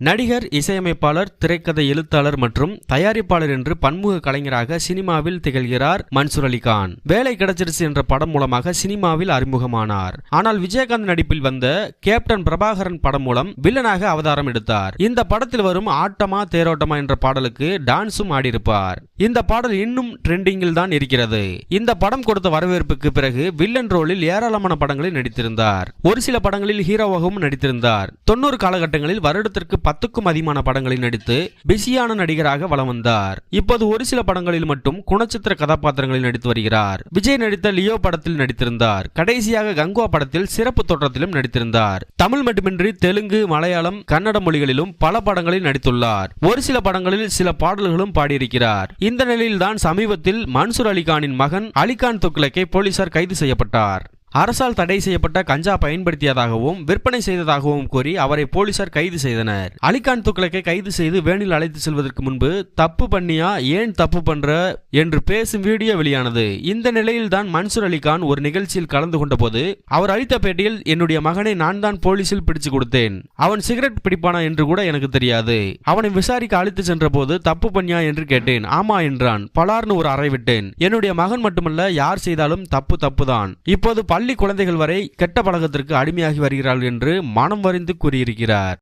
நடிகர் இசையமைப்பாளர் திரைக்கதை எழுத்தாளர் மற்றும் தயாரிப்பாளர் என்று பன்முக கலைஞராக சினிமாவில் திகழ்கிறார் மன்சூர் அலிகான் வேலை கிடைச்சிருச்சு என்ற படம் மூலமாக சினிமாவில் அறிமுகமானார். ஆனால் விஜயகாந்த் நடிப்பில் வந்த கேப்டன் பிரபாகரன் படம் மூலம் வில்லனாக அவதாரம் எடுத்தார். இந்த படத்தில் வரும் ஆட்டமா தேரோட்டமா என்ற பாடலுக்கு டான்ஸும் ஆடியிருப்பார். இந்த பாடல் இன்னும் ட்ரெண்டிங்கில் தான் இருக்கிறது. இந்த படம் கொடுத்த வரவேற்புக்கு பிறகு வில்லன் ரோலில் ஏராளமான படங்களில் நடித்திருந்தார். ஒரு சில படங்களில் ஹீரோவாகவும் நடித்திருந்தார். தொண்ணூறு காலகட்டங்களில் வருடத்திற்கு பத்துக்கும் அதிகமான படங்களில் நடித்து பிஸியான நடிகராக வலம் வந்தார். இப்போது ஒரு சில படங்களில் மட்டும் குணச்சித்திர கதாபாத்திரங்களில் நடித்து வருகிறார். விஜய் நடித்த லியோ படத்தில் நடித்திருந்தார். கடைசியாக கங்குவா படத்தில் சிறப்பு தோற்றத்திலும் நடித்திருந்தார். தமிழ் மட்டுமின்றி தெலுங்கு மலையாளம் கன்னட மொழிகளிலும் பல படங்களில் நடித்துள்ளார். ஒரு சில படங்களில் சில பாடல்களும் பாடியிருக்கிறார். இந்த நிலையில்தான் சமீபத்தில் மன்சூர் அலிகானின் மகன் அலிகான் துக்லக்கை போலீசார் கைது செய்யப்பட்டார். அரசால் தடை செய்யப்பட்ட கஞ்சா பயன்படுத்தியதாகவும் விற்பனை செய்ததாகவும் கூறி அவரை போலீசார் கைது செய்தனர். அலிகான் துக்ளக்கை கைது செய்து வேனில் அழைத்து செல்வதற்கு முன்பு தப்பு பண்ணியா? ஏன் தப்பு பண்ற? என்று பேசும் வீடியோ வெளியானது. இந்த நிலையில் தான் மன்சூர் அலிகான் ஒரு நிகழ்ச்சியில் கலந்து கொண்ட போது அவர் அளித்த பேட்டியில் என்னுடைய மகனை நான் தான் போலீசில் பிடிச்சு கொடுத்தேன். அவன் சிகரெட் பிடிப்பானா என்று கூட எனக்கு தெரியாது. அவனை விசாரிக்க அழைத்து சென்ற போது தப்பு பண்ணியா? என்று கேட்டேன். ஆமா என்றான். பலார்னு ஒரு அறை விட்டேன். என்னுடைய மகன் மட்டுமல்ல யார் செய்தாலும் தப்பு தப்புதான். இப்போது பள்ளி குழந்தைகள் வரை கெட்ட பழக்கத்திற்கு அடிமையாகி வருகிறார்கள் என்று மனம் வரிந்து கூறியிருக்கிறார்.